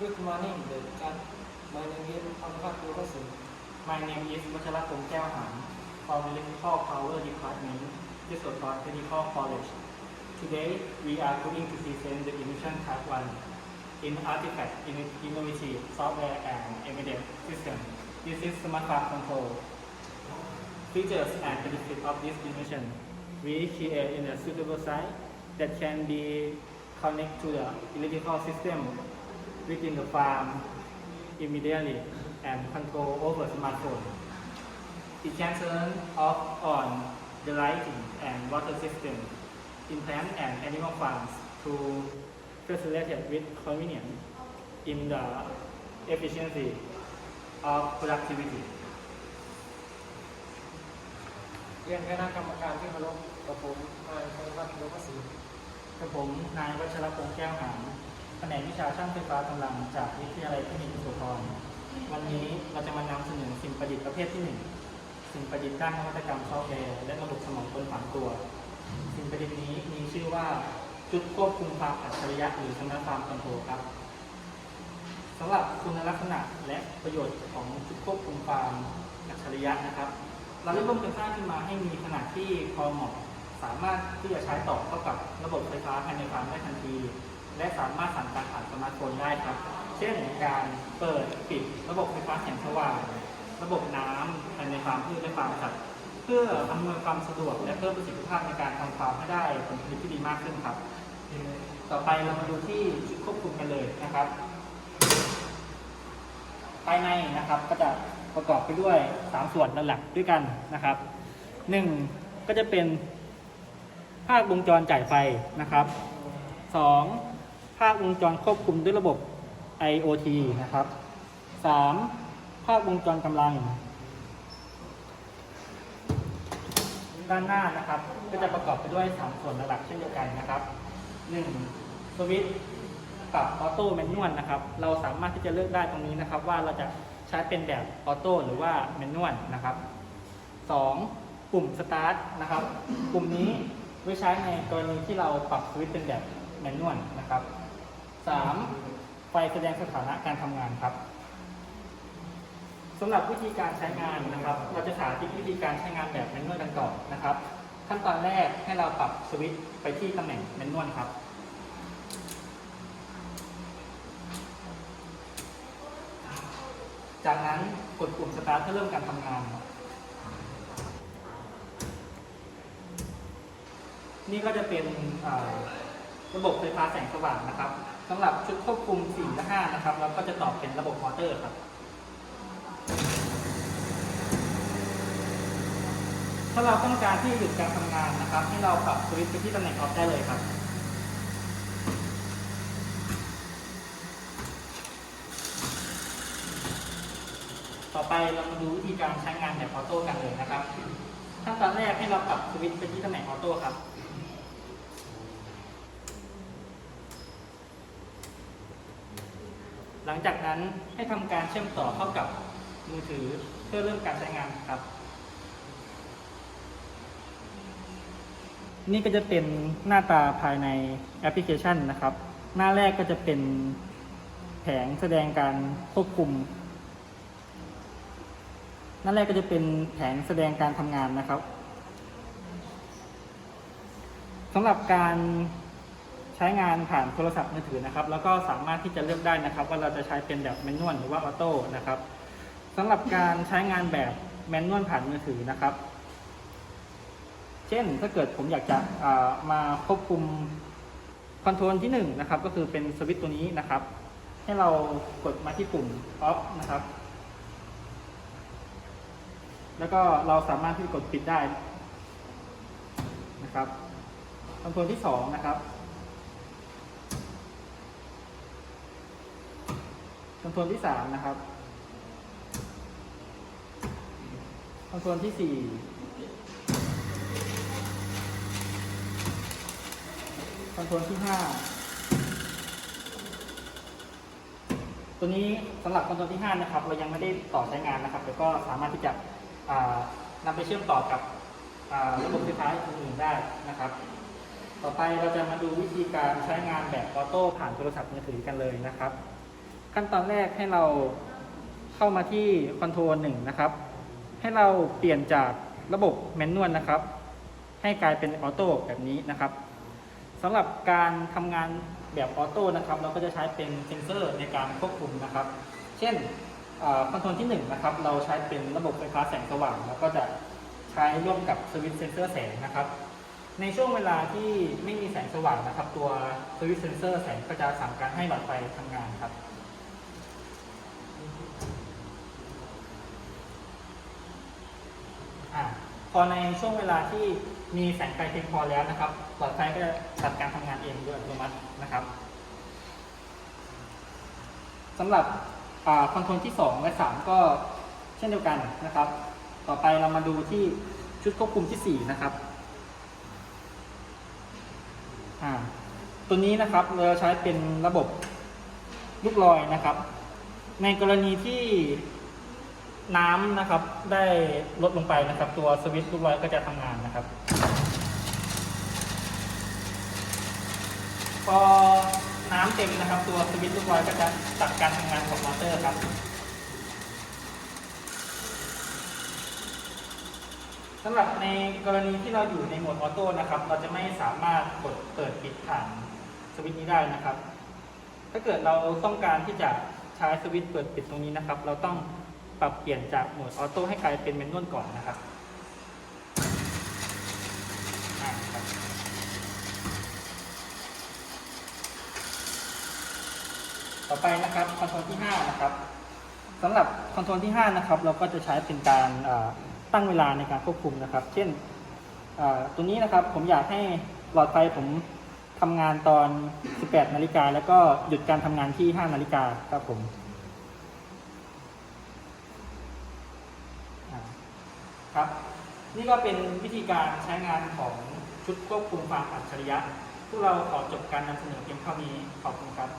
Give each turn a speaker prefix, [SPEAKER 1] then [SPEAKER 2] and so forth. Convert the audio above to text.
[SPEAKER 1] Good morning, the Chan. My name is Pampat Durasi.
[SPEAKER 2] My name is วัชรพงษ์แก้วหาน from Electrical Power Department, Yesodot Technical College. Today, we are going to present the emission part 1 in Artifact in- Innovative Software and Embedded System. This is Smart Farm Control. Features and benefits of this emission. We create in a suitable site that can be connected to the electrical system within the farm immediately and control over smartphone. It can turn off on the lighting and water system in plant and animal farms to facilitate with convenience in the efficiency of productivity.
[SPEAKER 1] เรียนคณะกรรมการที่เคารพกับผมนายพงพัฒน์โลกศรี
[SPEAKER 2] กับผมนายวัชรพงษ์แก้วหาง แผนกวิชาช่างไฟฟ้ากำลังจากวิทยาลัยเทคนิคสุพรวันนี้เราจะมานำเสนอสิ่งประดิษฐ์ประเภทที่หนึ่งสิ่งประดิษฐ์ด้านนวัตกรรมซอฟต์แวร์และระบบสมองคนฝังตัว สิ่งประดิษฐ์นี้มีชื่อว่าจุดควบคุมความอัจฉริยะหรือสมาร์ทฟาร์มคอนโทรลครับสำหรับคุณลักษณะและประโยชน์ของจุดควบคุมความอัจฉริยะนะครับ เราได้ร่วมกันสร้างขึ้นมาให้มีขนาดที่พอเหมาะสามารถที่จะใช้ต่อเข้ากับระบบไฟฟ้าภายในฟาร์มได้ทันที และสามารถสั่งการผ่านสมาร์ทโฟนได้ครับ เช่นการเปิดปิดระบบไฟฟ้าแสงสว่างระบบน้ำภายในฟาร์มพืชและฟาร์มสัตว์เพื่ออำนวยความสะดวกและเพิ่มประสิทธิภาพในการทำฟาร์มให้ได้ผลผลิตที่ดีมากขึ้นครับ ต่อไปเรามาดูที่ชุดควบคุมกันเลยนะครับภายในนะครับก็จะประกอบไปด้วย 3 ส่วนหลักๆด้วยกันนะครับ 1. ก็จะเป็นภาควงจรจ่ายไฟนะครับ 2. ภาควงจรควบคุมด้วยระบบ IoT นะครับ 3. ภาควงจรกำลัง ด้านหน้านะครับ ก็จะประกอบไปด้วย 3 ส่วนหลักเช่นเดียวกันนะครับ 1. สวิตช์ปรับออโต้แมนนวลนะครับ เราสามารถที่จะเลือกได้ตรงนี้นะครับ ว่าเราจะใช้เป็นแบบออโต้หรือว่าแมนนวลนะครับ 2. ปุ่มสตาร์ทนะครับ ปุ่มนี้ไว้ใช้ในกรณีที่เราปรับสวิตช์เป็นแบบแมนนวลนะครับ 3. ไฟแสดงสถานะการทำงานครับสำหรับวิธีการใช้งานนะครับ เราจะสาธิตวิธีการใช้งานแบบแมนนวลกันก่อนนะครับ ขั้นตอนแรกให้เราปรับสวิตช์ไปที่ตำแหน่งแมนนวลครับ จากนั้นกดปุ่มสตาร์ทเพื่อเริ่มการทำงาน นี่ก็จะเป็นระบบไฟฟ้าแสงสว่างนะครับ สำหรับชุดควบคุม4และ5นะครับ เราก็จะต่อเป็นระบบมอเตอร์ครับ ถ้าเราต้องการที่หยุดการทำงานนะครับ ให้เราปรับสวิตช์ไปที่ตำแหน่งออฟได้เลยครับต่อไปเรามาดูวิธีการใช้งานแบบออโต้กันเลยนะครับ ขั้นตอนแรกให้เราปรับสวิตช์ไปที่ตำแหน่งออโต้ครับ หลังจากนั้นให้ทำการเชื่อมต่อเข้ากับมือถือเพื่อเริ่มการใช้งานครับ นี่ก็จะเป็นหน้าตาภายในแอปพลิเคชันนะครับ หน้าแรกก็จะเป็นแผงแสดงการควบคุม หน้าแรกก็จะเป็นแผงแสดงการทำงานนะครับสำหรับการ ช้งานผ่านโทรศัพท์มือถือนะครับ แล้วก็สามารถที่จะเลือกได้นะครับ ว่าเราจะใช้เป็นแบบแมนนวลหรือว่าออโต้นะครับสำหรับการใช้งานแบบแมนนวลผ่านมือถือนะครับ เช่นถ้าเกิดผมอยากจะมาควบคุมคอนโทรลที่1นงนะครับ ก็คือเป็นสวิตช์ตัวนี้นะครับ ให้เรากดมาที่ปุ่ม off นะครับ แล้วก็เราสามารถที่จะกดปิดได้นะครับคอนโทรลที่2นะครับ คอนโทรลที่3นะครับคอนโทรลที่4คอนโทรลที่5ตัวนี้สำหรับคอนโทรลที่5นะครับ เรายังไม่ได้ต่อใช้งานนะครับแล้วก็สามารถที่จะอ่านำไปเชื่อมต่อกับอ่าระบบไฟฟ้าอื่นๆได้นะครับ ต่อไปเราจะมาดูวิธีการใช้งานแบบออโต้ผ่านโทรศัพท์มือถือกันเลยนะครับ ขั้นตอนแรกให้เราเข้ามาที่คอนโทรลหนึ่งนะครับ ให้เราเปลี่ยนจากระบบแมนนวลนะครับ ให้กลายเป็นออโต้แบบนี้นะครับสำหรับการทำงานแบบออโต้นะครับ เราก็จะใช้เป็นเซนเซอร์ในการควบคุมนะครับ เช่นคอนโทรลที่1นะครับ เราใช้เป็นระบบไฟฟ้าแสงสว่าง แล้วก็จะใช้ร่วมกับสวิตช์เซนเซอร์แสงนะครับในช่วงเวลาที่ไม่มีแสงสว่างนะครับ ตัวสวิตช์เซนเซอร์แสงก็จะสั่งการให้หลอดไฟทำงานครับ อ่า พอในช่วงเวลาที่มีแสงไฟเพียงพอแล้วนะครับ หลอดไฟก็จะตัดการทำงานเองโดยอัตโนมัตินะครับสำหรับคอนโทรลที่ 2 และ 3 ก็เช่นเดียวกันนะครับ ต่อไปเรามาดูที่ชุดควบคุมที่ 4 นะครับตัวนี้นะครับเราใช้เป็นระบบลูกลอยนะครับ ในกรณีที่ น้ำนะครับได้ลดลงไปนะครับ ตัวสวิตช์ลูกลอยก็จะทำงานนะครับ พอน้ำเต็มนะครับ ตัวสวิตช์ลูกลอยก็จะตัดการทำงานของมอเตอร์ครับสำหรับในกรณีที่เราอยู่ในโหมดออโต้นะครับ เราจะไม่สามารถกดเปิดปิดผ่านสวิตช์นี้ได้นะครับ ถ้าเกิดเราต้องการที่จะใช้สวิตช์เปิดปิดตรงนี้นะครับ เราต้อง ปรับเปลี่ยนจากโหมดออโต้ให้กลายเป็นแมนนวลก่อนนะครับต่อไปนะครับคอนโทรลที่ 5 นะครับสำหรับคอนโทรลที่ 5 นะครับ เราก็จะใช้เป็นการตั้งเวลาในการควบคุมนะครับ เช่นตัวนี้นะครับผมอยากให้หลอดไฟผมทำงานตอน 18 นาฬิกาแล้วก็หยุดการทำงานที่ 5 นาฬิกาครับผมอ่าครับ นี่ก็เป็นวิธีการใช้งานของชุดควบคุมความอัจฉริยะ พวกเราขอจบการนำเสนอเพียงเท่านี้ ขอบคุณครับ